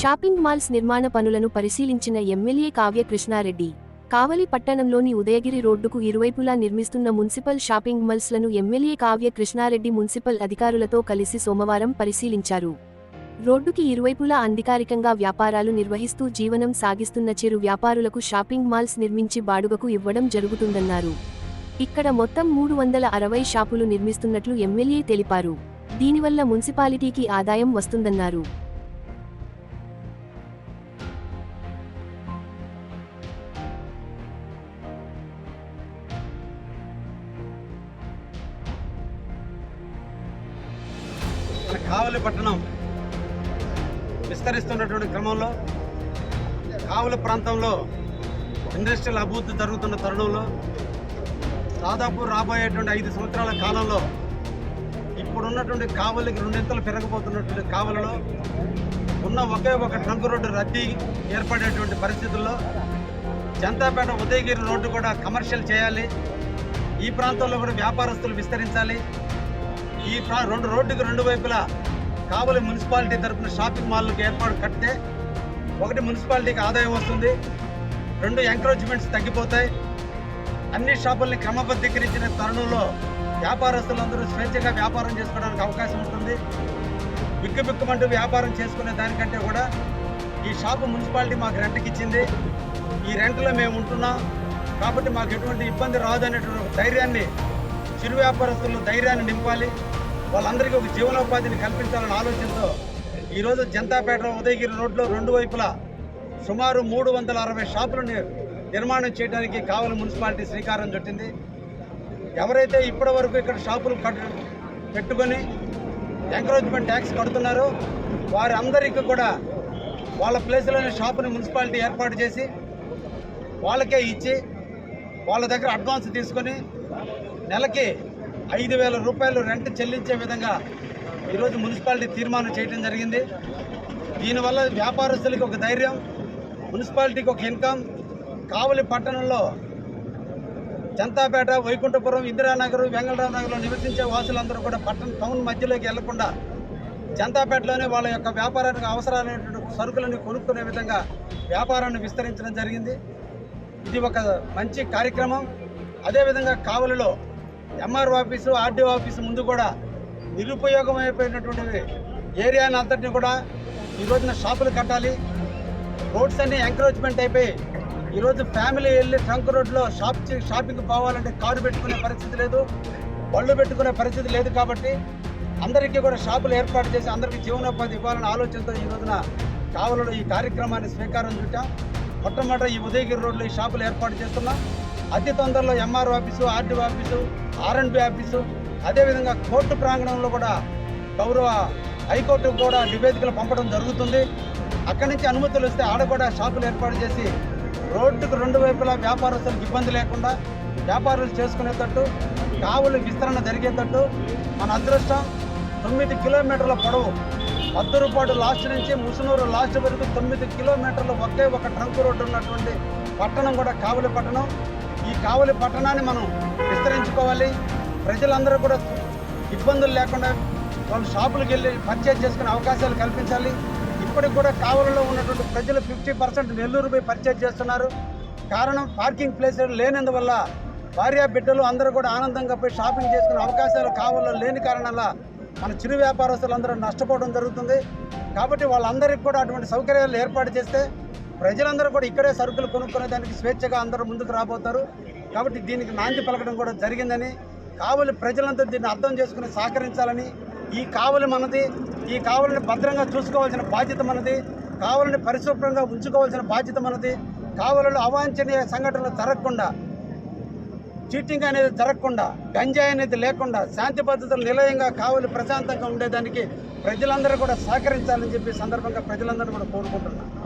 Shopping malls నిర్మాణ పనులను పరిశీలించిన ఎమ్మెల్యే కావ్య కృష్ణారెడ్డి కావలి పట్టణంలోని ఉదయగిరి రోడ్డుకు ఇరువైపులా నిర్మిస్తున్న మున్సిపల్ షాపింగ్ మాల్స్లను ఎమ్మెల్యే కావ్య కృష్ణారెడ్డి మున్సిపల్ అధికారులతో కలిసి సోమవారం పరిశీలించారు. రోడ్డుకి ఇరువైపులా అధికారికంగా వ్యాపారాలు నిర్వహిస్తూ జీవనం సాగిస్తున్న చిరు వ్యాపారులకు షాపింగ్ మాల్స్ నిర్మించి బాడుగకు ఇవ్వడం జరుగుతుందన్నారు. ఇక్కడ మొత్తం మూడు వందల అరవై షాపులు నిర్మిస్తున్నట్లు ఎమ్మెల్యే తెలిపారు. దీనివల్ల మున్సిపాలిటీకి ఆదాయం వస్తుందన్నారు. కావలి పట్టణం విస్తరిస్తున్నటువంటి క్రమంలో కావలి ప్రాంతంలో ఇండస్ట్రియల్ అభివృద్ధి జరుగుతున్న తరుణంలో దాదాపు రాబోయేటువంటి ఐదు సంవత్సరాల కాలంలో ఇప్పుడున్నటువంటి కావలికి రెండింతలు పెరగబోతున్నటువంటి కావలలో ఉన్న ఒకే ఒక ట్రంక్ రోడ్డు రద్దీ ఏర్పడేటువంటి పరిస్థితుల్లో జంతాపేట ఉదయగిరి రోడ్డు కూడా కమర్షియల్ చేయాలి. ఈ ప్రాంతంలో కూడా వ్యాపారస్తులు విస్తరించాలి. ఈ ప్రా రెండు రోడ్డుకి రెండు వైపులా కావలి మున్సిపాలిటీ తరపున షాపింగ్ మాల్కి ఏర్పాటు కడితే ఒకటి మున్సిపాలిటీకి ఆదాయం వస్తుంది. రెండు ఎంకరేజ్మెంట్స్ తగ్గిపోతాయి. అన్ని షాపుల్ని క్రమబద్ధీకరించిన తరుణంలో వ్యాపారస్తులందరూ స్వేచ్ఛగా వ్యాపారం చేసుకోవడానికి అవకాశం ఉంటుంది. బిక్కుబిక్కుమంటూ వ్యాపారం చేసుకునే దానికంటే కూడా ఈ షాపు మున్సిపాలిటీ మాకు రెంట్కి ఇచ్చింది ఈ రెంట్లో మేము ఉంటున్నాం. కాబట్టి మాకు ఎటువంటి ఇబ్బంది రాదు అనేటువంటి ధైర్యాన్ని చిరు వ్యాపారస్తులు ధైర్యాన్ని నింపాలి. వాళ్ళందరికీ ఒక జీవనోపాధిని కల్పించాలనే ఆలోచనతో ఈరోజు జనతాపేట ఉదయగిరి రోడ్లో రెండు వైపులా సుమారు మూడు వందల అరవై షాపులు నిర్మాణం చేయడానికి కావలి మున్సిపాలిటీ శ్రీకారం చుట్టింది. ఎవరైతే ఇప్పటి వరకు ఇక్కడ షాపులు పెట్టుకొని ఎంకరేజ్మెంట్ ట్యాక్స్ కడుతున్నారో వారి అందరికీ కూడా వాళ్ళ ప్లేస్లోనే షాపుని మున్సిపాలిటీ ఏర్పాటు చేసి వాళ్ళకే ఇచ్చి వాళ్ళ దగ్గర అడ్వాన్స్ తీసుకొని నెలకి ఐదు వేల రూపాయలు రెంట్ చెల్లించే విధంగా ఈరోజు మున్సిపాలిటీ తీర్మానం చేయడం జరిగింది. దీనివల్ల వ్యాపారస్తులకి ఒక ధైర్యం మున్సిపాలిటీకి ఒక ఇన్కమ్ కావలి పట్టణంలో చంతాపేట వైకుంఠపురం ఇందిరానగర్ వెంగళరావు నగర్లో నివసించే వాసులందరూ కూడా పట్టణ టౌన్ మధ్యలోకి వెళ్ళకుండా చంతాపేటలోనే వాళ్ళ యొక్క వ్యాపారానికి అవసరమైనటువంటి సరుకులను కొనుక్కునే విధంగా వ్యాపారాన్ని విస్తరించడం జరిగింది. ఇది ఒక మంచి కార్యక్రమం. అదేవిధంగా కావలిలో ఎంఆర్ ఆఫీసు ఆర్డీఓ ఆఫీసు ముందు కూడా నిరుపయోగమైపోయినటువంటి ఏరియాని అంతటిని కూడా ఈ రోజున షాపులు కట్టాలి. రోడ్స్ అన్ని ఎంకరేజ్మెంట్ అయిపోయి ఈరోజు ఫ్యామిలీ వెళ్ళి ట్రంక్ రోడ్లో షాప్ షాపింగ్ పోవాలంటే కారు పెట్టుకునే పరిస్థితి లేదు బళ్ళు పెట్టుకునే పరిస్థితి లేదు కాబట్టి అందరికీ కూడా షాపులు ఏర్పాటు చేసి అందరికీ జీవనోపాధి ఇవ్వాలనే ఆలోచనతో ఈ రోజున కావలలో ఈ కార్యక్రమాన్ని స్వీకారం చుట్టాం. మొట్టమొదట ఈ ఉదయగిరి రోడ్లో ఈ షాపులు ఏర్పాటు చేస్తున్నాం. అతి తొందరలో MRO office RDO office R and B office అదేవిధంగా కోర్టు ప్రాంగణంలో కూడా గౌరవ హైకోర్టుకు కూడా నివేదికలు పంపడం జరుగుతుంది. అక్కడి నుంచి అనుమతులు వస్తే ఆడ కూడా షాపులు ఏర్పాటు చేసి రోడ్డుకు రెండు వైపులా వ్యాపారస్తులకు ఇబ్బంది లేకుండా వ్యాపారులు చేసుకునేటట్టు కావులు విస్తరణ జరిగేటట్టు మన అదృష్టం తొమ్మిది కిలోమీటర్ల పొడవు. మద్దరుపాడు లాస్ట్ నుంచి ముసునూరు లాస్ట్ వరకు తొమ్మిది కిలోమీటర్లు ఒకే ఒక ట్రంక్ రోడ్డు ఉన్నటువంటి పట్టణం కూడా కావలి పట్టణం. ఈ కావలి పట్టణాన్ని మనం విస్తరించుకోవాలి. ప్రజలందరూ కూడా ఇబ్బందులు లేకుండా వాళ్ళు షాపులకు వెళ్ళి పర్చేజ్ చేసుకునే అవకాశాలు కల్పించాలి. ఇప్పటికి కూడా కావలిలో ఉన్నటువంటి ప్రజలు ఫిఫ్టీ పర్సెంట్ నెల్లూరు పోయి పర్చేజ్ చేస్తున్నారు. కారణం పార్కింగ్ ప్లేస్ లేనందువల్ల భార్య బిడ్డలు అందరూ కూడా ఆనందంగా పోయి షాపింగ్ చేసుకునే అవకాశాలు కావాలో లేని కారణాల మన చిరు వ్యాపారస్తులందరూ నష్టపోవడం జరుగుతుంది. కాబట్టి వాళ్ళందరికీ కూడా అటువంటి సౌకర్యాలు ఏర్పాటు చేస్తే ప్రజలందరూ కూడా ఇక్కడే సరుకులు కొనుక్కునే దానికి స్వేచ్ఛగా అందరూ ముందుకు రాబోతారు. కాబట్టి దీనికి నాంది పలకడం కూడా జరిగిందని కావలి ప్రజలంతా దీన్ని అర్థం చేసుకుని సహకరించాలని ఈ కావలి మనది ఈ కావలిని భద్రంగా చూసుకోవాల్సిన బాధ్యత మనది కావలిని పరిశుభ్రంగా ఉంచుకోవాల్సిన బాధ్యత మనది. కావలలో అవాంఛనీయ సంఘటనలు జరగకుండా చీటింగ్ అనేది జరగకుండా గంజాయి అనేది లేకుండా శాంతి భద్రతలు నిలయంగా కావలి ప్రశాంతంగా ఉండేదానికి ప్రజలందరూ కూడా సహకరించాలని చెప్పి సందర్భంగా ప్రజలందరూ కూడా కోరుకుంటున్నాను